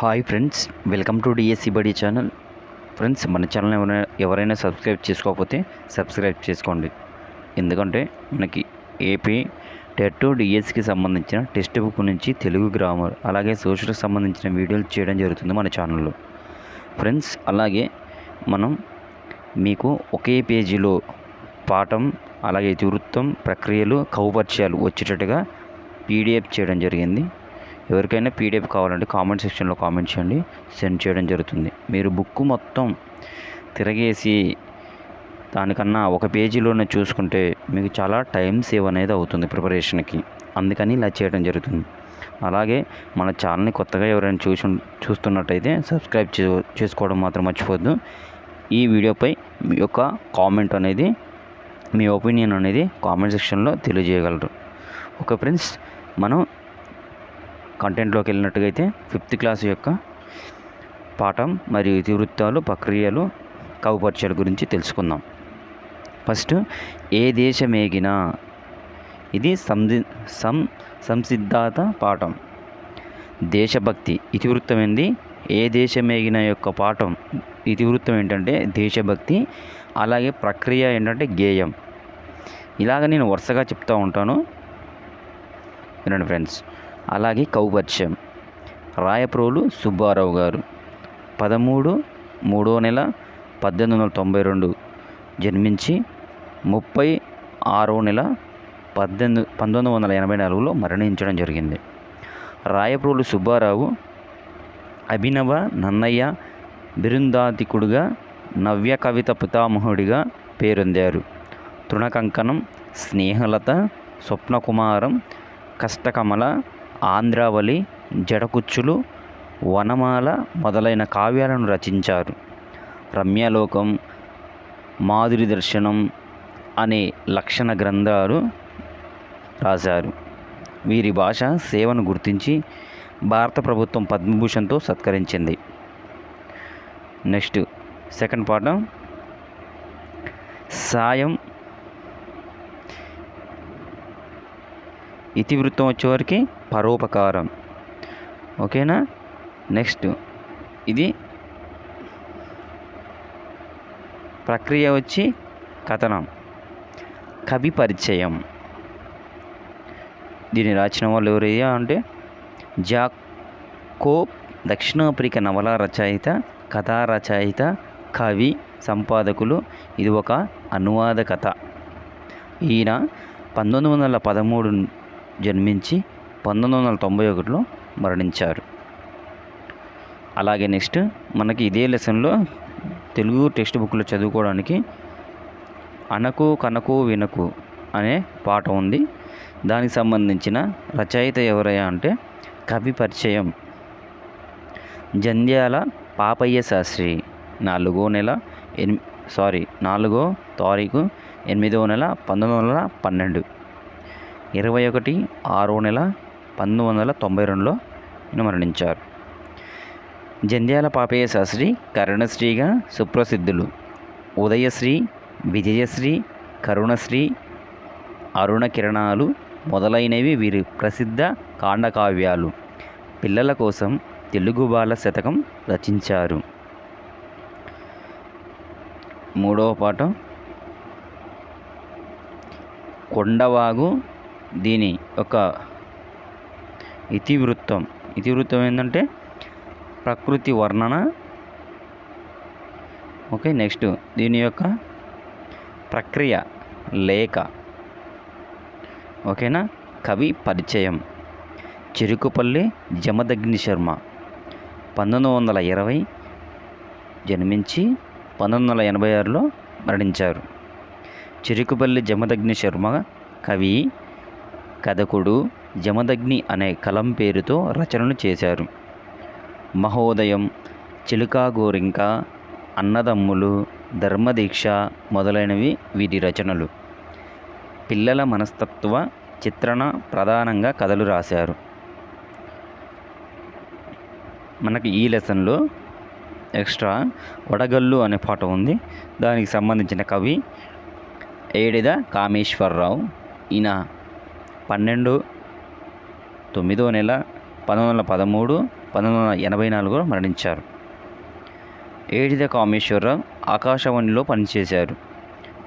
Hi friends welcome to DSC Badi channel. Friends మన channel ఎవరైనా ఎవరైనా సబ్స్క్రైబ్ చేసుకోకపోతే సబ్స్క్రైబ్ చేసుకోండి. ఎందుకంటే మనకి ఏపీ టెట్ డిఎస్సికి సంబంధించిన టెక్స్ట్ బుక్ నుంచి తెలుగు గ్రామర్ అలాగే సోషల్కి సంబంధించిన వీడియోలు చేయడం జరుగుతుంది మన ఛానల్లో. ఫ్రెండ్స్ అలాగే మనం మీకు ఒకే పేజీలో పాఠం అలాగే ఇతివృత్తం ప్రక్రియలు కౌపరిచయాలు వచ్చేటట్టుగా పీడిఎఫ్ చేయడం జరిగింది. ఎవరికైనా పీడిఎఫ్ కావాలంటే కామెంట్ సెక్షన్లో కామెంట్ చేయండి సెండ్ చేయడం జరుగుతుంది. మీరు బుక్ మొత్తం తిరగేసి దానికన్నా ఒక పేజీలోనే చూసుకుంటే మీకు చాలా టైం సేవ్ అనేది అవుతుంది ప్రిపరేషన్కి. అందుకని ఇలా చేయడం జరుగుతుంది. అలాగే మన ఛానల్ని కొత్తగా ఎవరైనా చూసి చూస్తున్నట్టయితే సబ్స్క్రైబ్ చే చేసుకోవడం మాత్రం మర్చిపోద్దు ఈ వీడియోపై మీ యొక్క కామెంట్ అనేది మీ ఒపీనియన్ అనేది కామెంట్ సెక్షన్లో తెలియజేయగలరు. ఓకే ఫ్రెండ్స్ మనం కంటెంట్లోకి వెళ్ళినట్టుగైతే ఫిఫ్త్ క్లాస్ యొక్క పాఠం మరియు ఇతివృత్తాలు ప్రక్రియలు కవుపర్చాల గురించి తెలుసుకుందాం. ఫస్ట్ ఏ దేశమేగినా ఇది సంసి సం సంసిద్ధాత పాఠం. దేశభక్తి ఇతివృత్తం ఏంది ఏ దేశమేగిన యొక్క పాఠం ఇతివృత్తం ఏంటంటే దేశభక్తి అలాగే ప్రక్రియ ఏంటంటే గేయం. ఇలాగ నేను వరుసగా చెప్తూ ఉంటాను. వినండి ఫ్రెండ్స్. అలాగే కౌపర్యం రాయప్రోలు సుబ్బారావు గారు. పదమూడు మూడో నెల పద్దెనిమిది వందల తొంభై రెండు జన్మించి ముప్పై ఆరో నెల పద్దెనిమిది పంతొమ్మిది వందల ఎనభై నాలుగులో మరణించడం జరిగింది. రాయప్రోలు సుబ్బారావు అభినవ నన్నయ్య బిరుందాతికుడుగా నవ్య కవిత పితామహుడిగా పేరొందారు. తృణకంకణం స్నేహలత స్వప్నకుమారం కష్టకమల ఆంధ్రావళి జడకుచ్చులు వనమాల మొదలైన కావ్యాలను రచించారు. రమ్యలోకం మాధురి దర్శనం అనే లక్షణ గ్రంథాలు రాశారు. వీరి భాష సేవను గుర్తించి భారత ప్రభుత్వం పద్మభూషణ్తో సత్కరించింది. నెక్స్ట్ సెకండ్ పాఠం. సాయం ఇతివృత్తం వచ్చేవరకు పరోపకారం. ఓకేనా? నెక్స్ట్ ఇది ప్రక్రియ వచ్చి కథనం. కవి పరిచయం. దీన్ని రాసిన వాళ్ళు ఎవరయ్యా అంటే జాకోబ్ దక్షిణాఫ్రికా నవల రచయిత కథా రచయిత కవి సంపాదకులు. ఇది ఒక అనువాద కథ. ఈయన పంతొమ్మిది వందల పదమూడు జన్మించి పంతొమ్మిది వందల తొంభై ఒకటిలో మరణించారు. అలాగే నెక్స్ట్ మనకి ఇదే లెసన్లో తెలుగు టెక్స్ట్ బుక్లో చదువుకోవడానికి అనకు కనకు వినకు అనే పాట ఉంది. దానికి సంబంధించిన రచయిత ఎవరయ్యా అంటే కవి పరిచయం జంధ్యాల పాపయ్య శాస్త్రి. నాలుగో నెల ఎని సారీ నాలుగో తారీఖు ఎనిమిదో నెల పంతొమ్మిది వందల పన్నెండు. ఇరవై ఒకటి ఆరో నెల పంతొమ్మిది వందల తొంభై రెండులో ఈయన మరణించారు. జంధ్యాల పాపయ్య శాస్త్రి కరుణశ్రీగా సుప్రసిద్ధులు. ఉదయశ్రీ విజయశ్రీ కరుణశ్రీ అరుణ కిరణాలు మొదలైనవి వీరి ప్రసిద్ధ కాండకావ్యాలు. పిల్లల కోసం తెలుగు బాల శతకం రచించారు. మూడవ పాఠం. కొండవాగు దీని ఒక ఇతివృత్తం. ఇతివృత్తం ఏంటంటే ప్రకృతి వర్ణన. ఓకే నెక్స్ట్ దీని యొక్క ప్రక్రియ లేఖ. ఓకేనా? కవి పరిచయం. చెరుకుపల్లి జమదగ్ని శర్మ. పంతొమ్మిది వందల ఇరవై జన్మించి పంతొమ్మిది వందల ఎనభై ఆరులో మరణించారు. చెరుకుపల్లి జమదగ్ని శర్మ కవి కథకుడు జమదగ్ని అనే కలం పేరుతో రచనలు చేశారు. మహోదయం చిలుకా గోరింక అన్నదమ్ములు ధర్మదీక్ష మొదలైనవి వీరి రచనలు. పిల్లల మనస్తత్వ చిత్రణ ప్రధానంగా కథలు రాశారు. మనకి ఈ లెసన్లో ఎక్స్ట్రా వడగల్లు అనే పాట ఉంది. దానికి సంబంధించిన కవి ఏడిద కామేశ్వరరావు. ఈయన పన్నెండు తొమ్మిదో నెల పంతొమ్మిది వందల పదమూడు పంతొమ్మిది వందల ఎనభై నాలుగులో మరణించారు. ఏడిద కామేశ్వరరావు ఆకాశవాణిలో పనిచేశారు.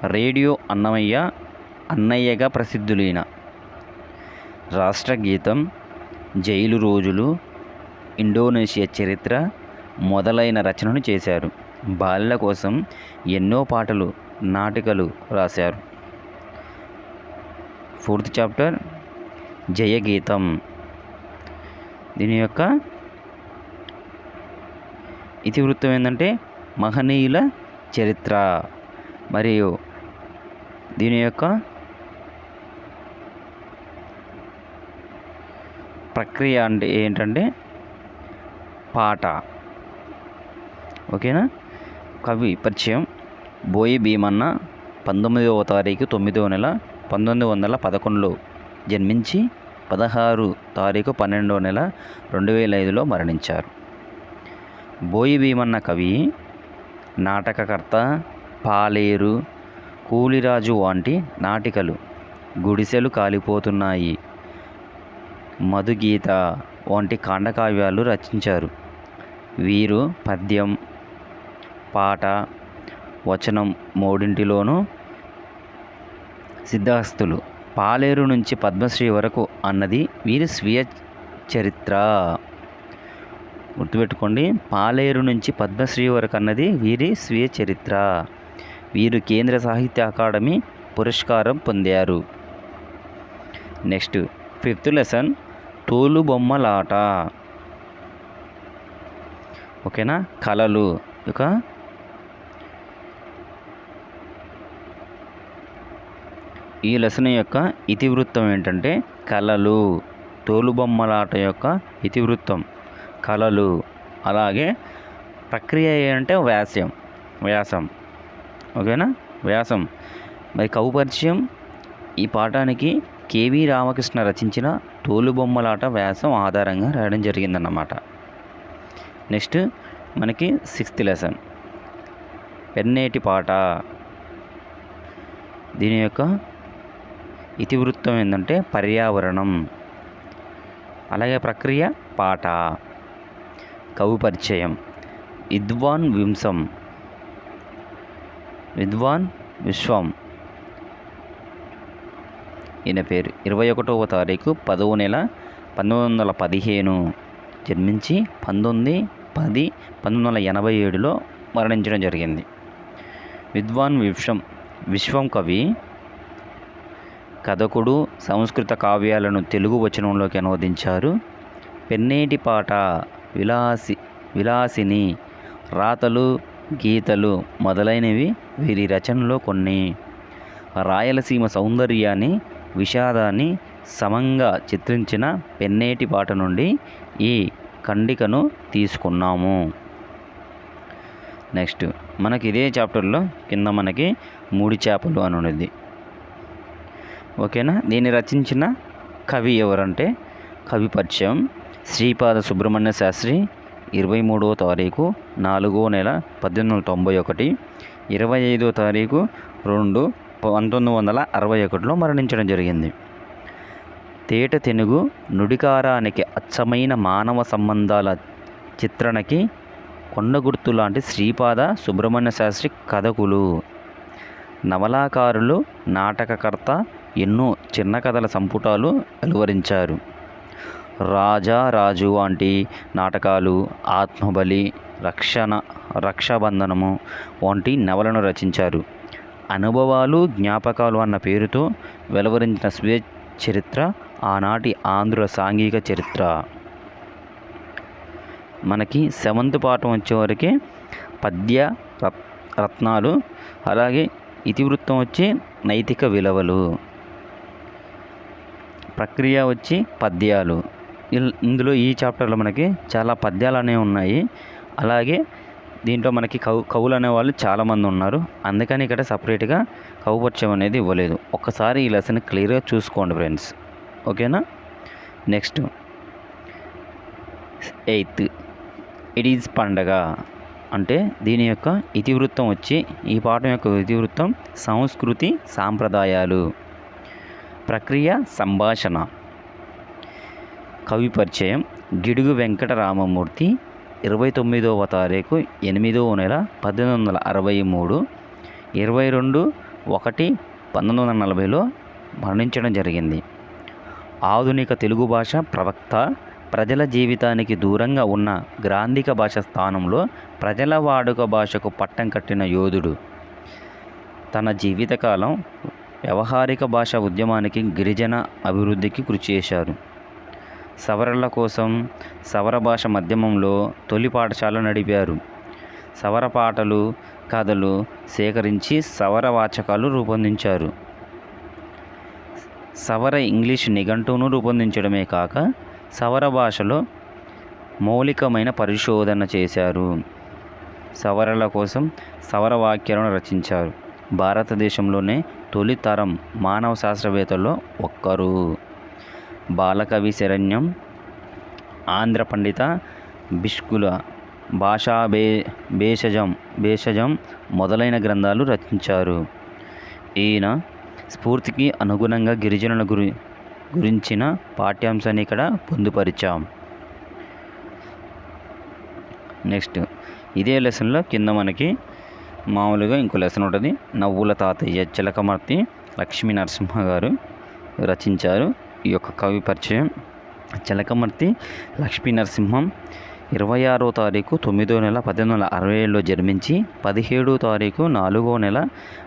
రేడియో అన్నమయ్య అన్నయ్యగా ప్రసిద్ధులైన రాష్ట్ర గీతం జైలు రోజులు ఇండోనేషియా చరిత్ర మొదలైన రచనను చేశారు. బాలల కోసం ఎన్నో పాటలు నాటికలు రాశారు. Fourth chapter Jayageetham. దీని యొక్క ఇతివృత్తం ఏంటంటే మహనీయుల చరిత్ర. మరియు దీని యొక్క ప్రక్రియ అంటే ఏంటంటే పాట. ఓకేనా? కవి పరిచయం బోయి భీమన్న పంతొమ్మిదవ తారీఖు తొమ్మిదవ నెల పంతొమ్మిది వందల పదకొండులో జన్మించి పదహారు తారీఖు పన్నెండో నెల రెండు వేల ఐదులో మరణించారు. బోయి భీమన్న కవి నాటకకర్త పాలేరు కూలిరాజు వంటి నాటికలు గుడిసెలు కాలిపోతున్నాయి. మధుగీత వంటి కాండకావ్యాలు రచించారు. వీరు పద్యం పాట వచనం మూడింటిలోనూ సిద్ధహస్తులు. పాలేరు నుంచి పద్మశ్రీ వరకు అన్నది వీరి స్వీయ చరిత్ర. గుర్తుపెట్టుకోండి పాలేరు నుంచి పద్మశ్రీ వరకు అన్నది వీరి స్వీయ చరిత్ర. వీరు కేంద్ర సాహిత్య అకాడమీ పురస్కారం పొందారు. నెక్స్ట్ ఫిఫ్త్ లెసన్ తోలుబొమ్మలాట ఓకేనా? కళలు. ఇక ఈ లెసన్ యొక్క ఇతివృత్తం ఏంటంటే కళలు తోలుబొమ్మలాట యొక్క ఇతివృత్తం. కళలు అలాగే ప్రక్రియ ఏంటంటే వ్యాసం వ్యాసం. ఓకేనా? వ్యాసం. మరి కౌపరిచయం ఈ పాఠానికి కేవి రామకృష్ణ రచించిన తోలుబొమ్మలాట వ్యాసం ఆధారంగా రాయడం జరిగిందన్నమాట. నెక్స్ట్ మనకి సిక్స్త్ లెసన్. పెన్నేటి పాట. దీని యొక్క ఇతివృత్తం ఏంటంటే పర్యావరణం. అలాగే ప్రక్రియ పాట. కవి పరిచయం. విద్వాన్ వింసం విద్వాన్ విశ్వం. ఈయన పేరు. ఇరవై ఒకటవ తారీఖు పదవ నెల పంతొమ్మిది వందల పదిహేను. జన్మించి పంతొమ్మిది పది పంతొమ్మిది వందల ఎనభై ఏడులో మరణించడం జరిగింది. విద్వాన్ విశ్వం. విశ్వం కవి కథకుడు సంస్కృత కావ్యాలను తెలుగు వచనంలోకి అనువదించారు. పెన్నేటి పాట విలాసి విలాసిని రాతలు గీతలు మొదలైనవి వీరి రచనలో కొన్ని. రాయలసీమ సౌందర్యాన్ని విషాదాన్ని సమంగా చిత్రించిన పెన్నేటి పాట నుండి ఈ ఖండికను తీసుకున్నాము. నెక్స్ట్ మనకి ఇదే చాప్టర్లో కింద మనకి మూడి చేపలు అని ఉన్నది ఓకేనా? దీన్ని రచించిన కవి ఎవరంటే కవి పరిచయం. శ్రీపాద సుబ్రహ్మణ్య శాస్త్రి ఇరవై మూడవ తారీఖు నాలుగో నెల పద్దెనిమిది వందల తొంభై ఒకటి ఇరవై ఐదో తారీఖు రెండు పంతొమ్మిది వందల అరవై ఒకటిలో మరణించడం జరిగింది. తేట తెనుగు నుడికారానికి అచ్చమైన మానవ సంబంధాల చిత్రణకి కొండగుర్తు లాంటి శ్రీపాద సుబ్రహ్మణ్య శాస్త్రి కథకులు. నవలాకారులు నాటకకర్త ఎన్నో చిన్న కథల సంపుటాలు వెలువరించారు. రాజా రాజు వంటి నాటకాలు ఆత్మబలి రక్షణ రక్షాబంధనము వంటి నవలను రచించారు. అనుభవాలు జ్ఞాపకాలు అన్న పేరుతో వెలువరించిన స్వీయ చరిత్ర ఆనాటి ఆంధ్ర సాంఘిక చరిత్ర. మనకి సెవెంత్ పాఠం వచ్చేవరకే పద్య రత్ రత్నాలు అలాగే ఇతివృత్తం వచ్చే నైతిక విలువలు. ప్రక్రియ వచ్చి పద్యాలు. ఇందులో ఈ చాప్టర్లో మనకి చాలా పద్యాలు అనేవి ఉన్నాయి. అలాగే దీంట్లో మనకి కవు కవులు అనేవాళ్ళు చాలామంది ఉన్నారు. అందుకని ఇక్కడ సపరేట్గా కవుపరిచయం అనేది ఇవ్వలేదు. ఒక్కసారి ఈ లెసన్ క్లియర్గా చూసుకోండి ఫ్రెండ్స్. ఓకేనా? నెక్స్ట్. ఎయిత్. ఇట్ ఈజ్ పండగ. అంటే దీని యొక్క ఇతివృత్తం వచ్చి ఈ పాఠం యొక్క ఇతివృత్తం సంస్కృతి సాంప్రదాయాలు. ప్రక్రియ సంభాషణ. కవి పరిచయం గిడుగు వెంకటరామమూర్తి ఇరవై తొమ్మిదవ తారీఖు ఎనిమిదవ నెల పద్దెనిమిది వందల అరవై మూడు ఇరవై రెండు ఒకటి పంతొమ్మిది వందల నలభైలో మరణించడం జరిగింది. ఆధునిక తెలుగు భాష ప్రవక్త ప్రజల జీవితానికి దూరంగా ఉన్న గ్రాంధిక భాష స్థానంలో ప్రజల వాడుక భాషకు పట్టం కట్టిన యోధుడు. తన జీవితకాలం వ్యవహారిక భాష ఉద్యమానికి గిరిజన అభివృద్ధికి కృషి చేశారు. సవరల కోసం సవర భాష మాధ్యమంలో తొలి పాఠశాల నడిపారు. సవర పాటలు కథలు సేకరించి సవర వాచకాలు రూపొందించారు. సవర ఇంగ్లీష్ నిఘంటువును రూపొందించడమే కాక సవర భాషలో మౌలికమైన పరిశోధన చేశారు. సవరల కోసం సవర వాక్యాలను రచించారు. భారతదేశంలోనే తొలి తరం మానవ శాస్త్రవేత్తల్లో ఒక్కరు. బాలకవి శరణ్యం ఆంధ్ర పండిత బిష్కుల భాషా బే భేషజం భేషజం మొదలైన గ్రంథాలు రచించారు. ఈయన స్ఫూర్తికి అనుగుణంగా గిరిజనుల గురి గురించిన పాఠ్యాంశాన్ని ఇక్కడ పొందుపరిచాం. నెక్స్ట్ ఇదే లెసన్లో కింద మనకి మామూలుగా ఇంకో లెసన్ ఉంటుంది. నవ్వుల తాతయ్య చిలకమర్తి లక్ష్మీ నరసింహ గారు రచించారు ఈ యొక్క కవి పరిచయం. చిలకమర్తి లక్ష్మీ నరసింహం ఇరవై ఆరో తారీఖు తొమ్మిదో నెల పద్దెనిమిది వందల అరవై ఏడులో జన్మించి పదిహేడో తారీఖు నాలుగో నెల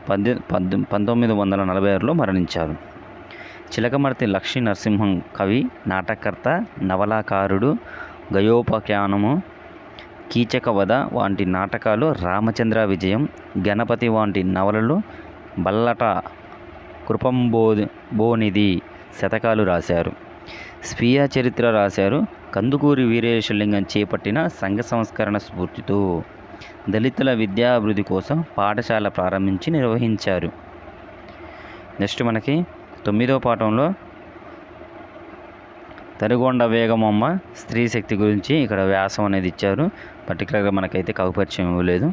పద్దె పద్దె పంతొమ్మిది వందల నలభై ఆరులో మరణించారు. చిలకమర్తి లక్ష్మీ నరసింహం కవి నాటకర్త నవలాకారుడు గయోపఖ్యానము కీచక వధ వంటి నాటకాలు రామచంద్ర విజయం గణపతి వంటి నవలలు బల్లట కృపంబో బోనిధి శతకాలు రాశారు. స్వీయ చరిత్ర రాశారు. కందుకూరి వీరేశలింగం చేపట్టిన సంఘ సంస్కరణ స్ఫూర్తితో దళితుల విద్యాభివృద్ధి కోసం పాఠశాల ప్రారంభించి నిర్వహించారు. నెక్స్ట్ మనకి తొమ్మిదో పాఠంలో తరిగొండ వేగమమ్మ స్త్రీ శక్తి గురించి ఇక్కడ వ్యాసం అనేది ఇచ్చారు. పర్టికులర్గా మనకైతే కవపరిచయం ఇవ్వలేదు.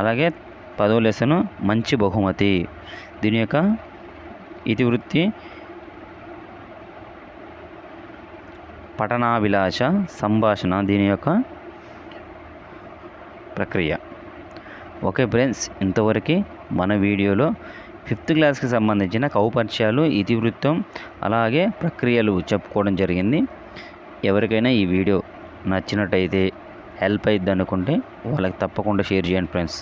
అలాగే పదో లెసను మంచి బహుమతి. దీని యొక్క ఇతివృత్తి పఠనాభిలాష సంభాషణ దీని యొక్క ప్రక్రియ. ఓకే ఫ్రెండ్స్ ఇంతవరకు మన వీడియోలో ఫిఫ్త్ క్లాస్కి సంబంధించిన కౌపరిచయాలు ఇతివృత్తం అలాగే ప్రక్రియలు చెప్పుకోవడం జరిగింది. ఎవరికైనా ఈ వీడియో నచ్చినట్టయితే హెల్ప్ అయ్యిద్ది అనుకుంటే వాళ్ళకి తప్పకుండా షేర్ చేయండి ఫ్రెండ్స్.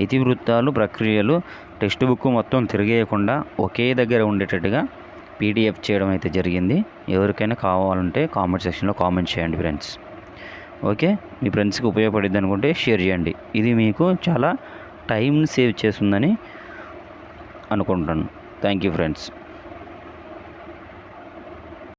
ఇతివృత్తాలు ప్రక్రియలు టెక్స్ట్ బుక్ మొత్తం తిరిగేయకుండా ఒకే దగ్గర ఉండేటట్టుగా పీడిఎఫ్ చేయడం అయితే జరిగింది. ఎవరికైనా కావాలంటే కామెంట్ సెక్షన్లో కామెంట్ చేయండి ఫ్రెండ్స్. ఓకే? మీ ఫ్రెండ్స్కి ఉపయోగపడిద్ది అనుకుంటే షేర్ చేయండి. ఇది మీకు చాలా టైం సేవ్ చేస్తుందని అనుకుంటాను థ్యాంక్ యూ ఫ్రెండ్స్